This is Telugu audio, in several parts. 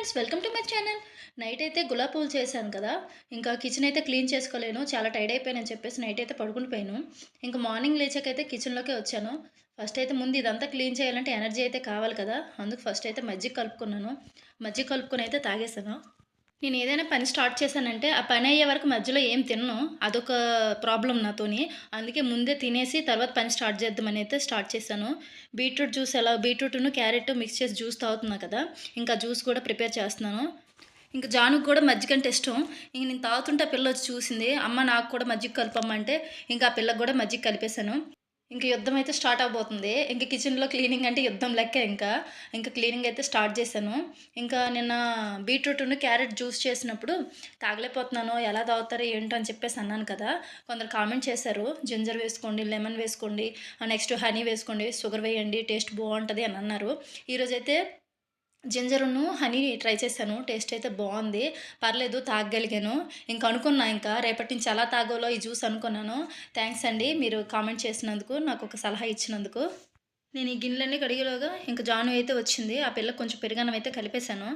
Friends welcome to my channel. Night అయితే గులాబ్ పూలు చేశాను కదా. ఇంకా కిచెన్ అయితే క్లీన్ చేసుకోలేను. చాలా టైడ్ అయిపోయానని చెప్పేసి నైట్ అయితే పడుకుని పోయాను. ఇంకా మార్నింగ్ లేచాకైతే కిచెన్లోకే వచ్చాను. ఫస్ట్ అయితే ముందు ఇదంతా క్లీన్ చేయాలంటే ఎనర్జీ అయితే కావాలి కదా. అందుకు ఫస్ట్ అయితే మజ్జిగ కలుపుకున్నాను. మజ్జిగ కలుపుకొని అయితే తాగేసాను నేను ఏదైనా పని స్టార్ట్ చేశానంటే ఆ పని అయ్యే వరకు మధ్యలో ఏం తినను. అదొక ప్రాబ్లం నాతోని. అందుకే ముందే తినేసి తర్వాత పని స్టార్ట్ చేద్దామని అయితే స్టార్ట్ చేశాను. బీట్రూట్ జ్యూస్ ఎలా బీట్రూట్ను క్యారెట్ మిక్స్ చేసి జ్యూస్ తాగుతున్నా కదా ఇంకా జ్యూస్ కూడా ప్రిపేర్ చేస్తున్నాను. ఇంకా జానుకు కూడా మజ్జిగ అంటే ఇష్టం. ఇంక నేను తాగుతుంటే ఆ పిల్ల వచ్చి చూసింది అమ్మ నాకు కూడా మజ్జిగ కలపమ్మంటే ఇంకా ఆ పిల్లకి కూడా మజ్జిగ కలిపేశాను. ఇంక యుద్ధం అయితే స్టార్ట్ అవబోతుంది. ఇంకా కిచెన్లో క్లీనింగ్ అంటే యుద్ధం లెక్క ఇంకా. ఇంకా క్లీనింగ్ అయితే స్టార్ట్ చేశాను. ఇంకా నిన్న బీట్రూట్ను క్యారెట్ జ్యూస్ చేసినప్పుడు తాగలేకపోతున్నాను ఎలా తాగుతారో ఏంటో అని చెప్పేసి అన్నాను కదా. కొందరు కామెంట్ చేశారు జింజర్ వేసుకోండి లెమన్ వేసుకోండి నెక్స్ట్ హనీ వేసుకోండి షుగర్ వేయండి టేస్ట్ బాగుంటుంది అని అన్నారు. ఈరోజైతే జింజరును హనీ ట్రై చేశాను. టేస్ట్ అయితే బాగుంది. పర్లేదు తాగగలిగాను. ఇంక అనుకున్నా ఇంకా. రేపటి నుంచి ఎలా తాగాలో ఈ జ్యూస్ అనుకున్నాను. థ్యాంక్స్ అండి. మీరు కామెంట్ చేసినందుకు నాకు ఒక సలహా ఇచ్చినందుకు. నేను ఈ గిన్నెలన్నీ కడిగేలోగా ఇంకా జాను అయితే వచ్చింది. ఆ పిల్లకి కొంచెం పెరుగన్నం అయితే కలిపేశాను.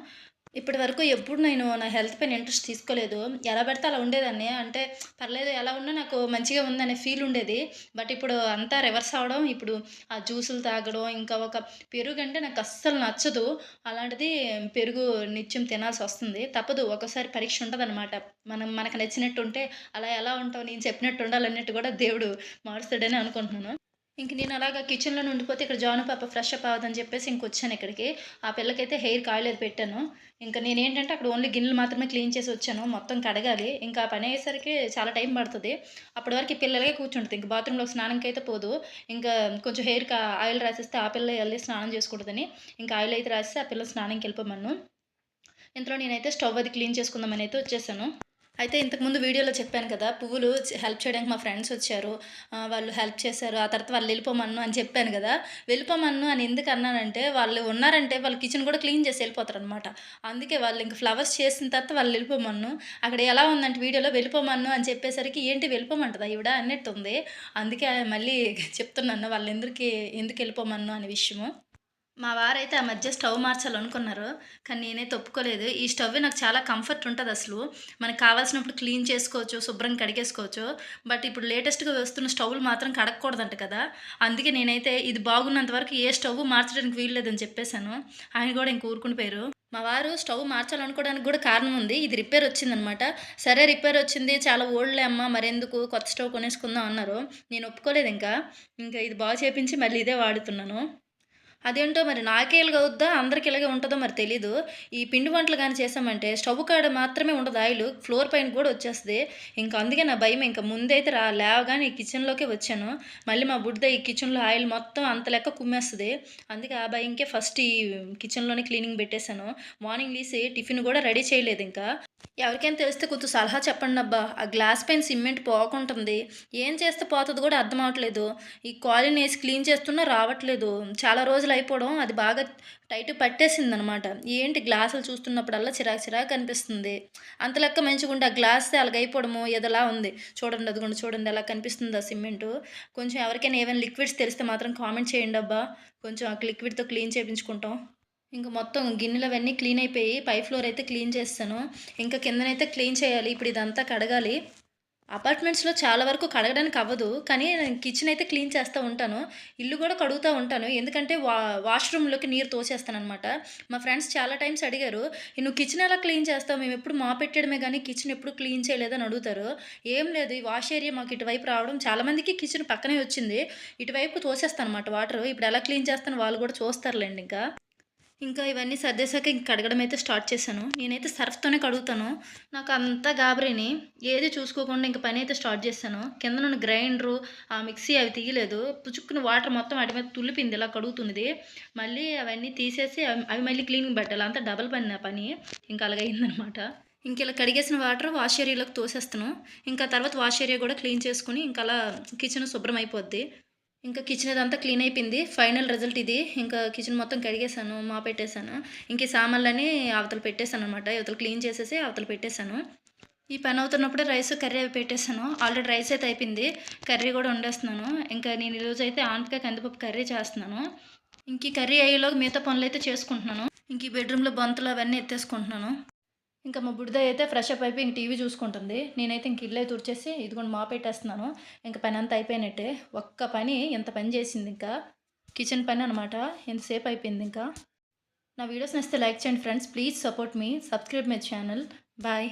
ఇప్పటి వరకు ఎప్పుడు నేను నా హెల్త్ పైన ఇంట్రెస్ట్ తీసుకోలేదు. ఎలా పెడితే అలా ఉండేదాన్ని. అంటే పర్లేదు ఎలా ఉన్నా నాకు మంచిగా ఉందనే ఫీల్ ఉండేది. బట్ ఇప్పుడు అంతా రివర్స్ అవడం ఇప్పుడు ఆ జ్యూసులు తాగడం ఇంకా ఒక పెరుగు అంటే నాకు అస్సలు నచ్చదు. అలాంటిది పెరుగు నిత్యం తినాల్సి వస్తుంది. తప్పదు ఒకసారి పరీక్ష ఉంటుందన్నమాట. మనం మనకు నచ్చినట్టు ఉంటే అలా ఎలా ఉంటావు నేను చెప్పినట్టు ఉండాలన్నట్టు కూడా దేవుడు మారుస్తాడని అనుకుంటున్నాను. ఇంక నేను అలాగా కిచెన్లో ఉండిపోతే ఇక్కడ జాను పాప ఫ్రెష్ అప్ అవ్వదని చెప్పేసి ఇంకొచ్చాను ఇక్కడికి. ఆ పిల్లకైతే హెయిర్ కాయలేదు పెట్టాను. ఇంకా నేను ఏంటంటే అక్కడ ఓన్లీ గిన్నెలు మాత్రమే క్లీన్ చేసి వచ్చాను. మొత్తం కడగాలి. ఇంకా పని అయ్యేసరికి చాలా టైం పడుతుంది. అప్పటి వరకు పిల్లలకే కూర్చుంటుంది. ఇంక బాత్రూంలో స్నానంకి అయితే పోదు. ఇంకా కొంచెం హెయిర్ ఆయిల్ రాసిస్తే ఆ పిల్ల వెళ్ళి స్నానం చేసుకుంటుందని ఇంకా ఆయిల్ అయితే రాస్తే ఆ పిల్ల స్నానంకి వెళ్ళిపోమన్ను. ఇంతలో నేనైతే స్టవ్ అది క్లీన్ చేసుకుందామని అయితే వచ్చేసాను. అయితే ఇంతకుముందు వీడియోలో చెప్పాను కదా పువ్వులు హెల్ప్ చేయడానికి మా ఫ్రెండ్స్ వచ్చారు. వాళ్ళు హెల్ప్ చేశారు. ఆ తర్వాత వాళ్ళు వెళ్ళిపోమన్ను అని చెప్పాను కదా. వెళ్ళిపోమన్ను అని ఎందుకు అన్నానంటే వాళ్ళు ఉన్నారంటే వాళ్ళు కిచెన్ కూడా క్లీన్ చేసి వెళ్ళిపోతారు అనమాట అందుకే వాళ్ళు ఇంకా ఫ్లవర్స్ చేసిన తర్వాత వాళ్ళు వెళ్ళిపోమన్ను. అక్కడ ఎలా ఉందంటే వీడియోలో వెళ్ళిపోమన్ను అని చెప్పేసరికి ఏంటి వెళ్ళిపోమంటుందా ఈవిడ? అన్నట్టు ఉంది అందుకే మళ్ళీ చెప్తున్నాను వాళ్ళు ఎందుకు ఎందుకు వెళ్ళిపోమన్ను? అనే విషయము. మా వారైతే ఆ మధ్య స్టవ్ మార్చాలనుకున్నారు కానీ నేనైతే ఒప్పుకోలేదు ఈ స్టవ్ నాకు చాలా కంఫర్ట్ ఉంటుంది అసలు. మనకు కావాల్సినప్పుడు క్లీన్ చేసుకోవచ్చు శుభ్రం కడిగేసుకోవచ్చు బట్ ఇప్పుడు లేటెస్ట్గా వస్తున్న స్టవ్లు మాత్రం కడగకూడదంట కదా. అందుకే నేనైతే ఇది బాగున్నంత వరకు ఏ స్టవ్ మార్చడానికి వీల్లేదని చెప్పేశాను. ఆయన కూడా ఇంక ఊరుకుని పోయారు. మా వారు స్టవ్ మార్చాలనుకోవడానికి కూడా కారణం ఉంది. ఇది రిపేర్ వచ్చిందనమాట. సరే రిపేర్ వచ్చింది. చాలా ఓల్డ్లే అమ్మ మరెందుకు? కొత్త స్టవ్ కొనేసుకుందాం అన్నారు. నేను ఒప్పుకోలేదు ఇంకా. ఇంకా ఇది బాగా చేపించి మళ్ళీ ఇదే వాడుతున్నాను. అదేంటో మరి నాకే ఇలాగ అవుద్దా అందరికి ఇలాగే ఉంటుందో మరి తెలీదు. ఈ పిండి వంటలు కానీ చేసామంటే స్టవ్ కాడ మాత్రమే ఉండదు ఆయిల్. ఫ్లోర్ పైన కూడా వచ్చేస్తుంది. ఇంకా అందుకే నా భయం. ఇంకా ముందైతే రా లేవగానే ఈ కిచెన్లోకే వచ్చాను. మళ్ళీ మా బుడ్డ ఈ కిచెన్లో ఆయిల్ మొత్తం అంత లెక్క కుమ్మేస్తుంది. అందుకే ఆ భయంకే ఫస్ట్ ఈ కిచెన్లోనే క్లీనింగ్ పెట్టేశాను. మార్నింగ్ లేసి టిఫిన్ కూడా రెడీ చేయలేదు ఇంకా. ఎవరికైనా తెలిస్తే కొంచెం సలహా చెప్పండి అబ్బా. ఆ గ్లాస్ పైన సిమెంట్ పోకుంటుంది. ఏం చేస్తే పోతుంది కూడా అర్థం అవట్లేదు. ఈ కాలిని వేసి క్లీన్ చేస్తున్నా రావట్లేదు. చాలా రోజులు అయిపోవడం అది బాగా టైట్ పట్టేసింది అనమాట ఏంటి గ్లాసులు చూస్తున్నప్పుడల్లా చిరాకు చిరాకు కనిపిస్తుంది అంత లెక్క మంచిగుండి ఆ గ్లాస్ అలాగ అయిపోవడము ఏదోలా ఉంది. చూడండి అదిగోండి చూడండి ఎలా కనిపిస్తుంది ఆ సిమెంట్. కొంచెం ఎవరికైనా ఏమైనా లిక్విడ్స్ తెలిస్తే మాత్రం కామెంట్ చేయండి అబ్బా. కొంచెం ఆ లిక్విడ్తో క్లీన్ చేయించుకుంటాం ఇంకా మొత్తం గిన్నెలు అవన్నీ క్లీన్ అయిపోయి పై ఫ్లోర్ అయితే క్లీన్ చేస్తాను. ఇంకా కిందనైతే క్లీన్ చేయాలి. ఇప్పుడు ఇదంతా కడగాలి. అపార్ట్మెంట్స్లో చాలా వరకు కడగడానికి అవ్వదు కానీ నేను కిచెన్ అయితే క్లీన్ చేస్తూ ఉంటాను. ఇల్లు కూడా కడుగుతూ ఉంటాను. ఎందుకంటే వా వాష్రూమ్లోకి నీరు తోసేస్తాను అనమాట మా ఫ్రెండ్స్ చాలా టైమ్స్ అడిగారు నువ్వు కిచెన్ ఎలా క్లీన్ చేస్తావు? మేము ఎప్పుడు మా పెట్టడమే కానీ కిచెన్ ఎప్పుడు క్లీన్ చేయలేదని అడుగుతారు. ఏం లేదు ఈ వాష్ ఏరియా మాకు ఇటువైపు రావడం చాలామందికి కిచెన్ పక్కనే వచ్చింది. ఇటువైపు తోసేస్తాను అనమాట వాటర్. ఇప్పుడు ఎలా క్లీన్ చేస్తాను వాళ్ళు కూడా చూస్తారులేండి ఇంకా. ఇంకా ఇవన్నీ సర్దేశాక ఇంక కడగడం అయితే స్టార్ట్ చేశాను. నేనైతే సర్ఫ్తోనే కడుగుతాను. నాకు అంతా గాబరీని ఏది చూసుకోకుండా ఇంక పని అయితే స్టార్ట్ చేశాను. కింద నుండి గ్రైండరు ఆ మిక్సీ అవి తీయలేదు. పుచ్చుకుని వాటర్ మొత్తం వాటి మీద తులిపింది ఇలా కడుగుతుంది మళ్ళీ అవన్నీ తీసేసి అవి అవి మళ్ళీ క్లీనింగ్ పెట్టాలి. అంతా డబల్ పని నా పని. ఇంకా అలాగైందనమాట. ఇంక ఇలా కడిగేసిన వాటర్ వాష్ ఏరియాలోకి తోసేస్తాను. ఇంకా తర్వాత వాష్ ఏరియా కూడా క్లీన్ చేసుకుని ఇంకా అలా కిచెన్ శుభ్రం అయిపోద్ది. ఇంకా కిచెన్ అదంతా క్లీన్ అయిపోయింది. ఫైనల్ రిజల్ట్ ఇది. ఇంకా కిచెన్ మొత్తం కడిగేసాను మా పెట్టేశాను ఇంక సామాన్లని అవతలు పెట్టేశాను అనమాట అవతల క్లీన్ చేసేసి అవతలు పెట్టేశాను. ఈ పని అవుతున్నప్పుడే రైస్ కర్రీ అవి పెట్టేశాను. ఆల్రెడీ రైస్ అయితే అయిపోయింది. కర్రీ కూడా వండేస్తున్నాను. ఇంకా నేను ఈరోజు అయితే ఆనపకాయ కందిపప్పు కర్రీ చేస్తున్నాను. ఇంక కర్రీ అయ్యేలోగా మిగతా పనులు అయితే చేసుకుంటున్నాను. ఇంక ఈ బెడ్రూమ్లో బంతులు అవన్నీ ఎత్తేసుకుంటున్నాను. ఇంకా మా బుడిద అయితే ఫ్రెష్ అప్ అయిపోయి ఇంక టీవీ చూసుకుంటుంది. నేనైతే ఇంక ఇల్లే తుడిచేసి ఇదిగోండి మా పెట్టేస్తున్నాను. ఇంకా పని అంతా అయిపోయినట్టే. ఒక్క పని ఎంత పని చేసింది ఇంకా? కిచెన్ పని అనమాట ఎంతసేపు అయిపోయింది ఇంకా? నా వీడియోస్ నచ్చితే లైక్ చేయండి friends. Please support me. Subscribe my channel. Bye.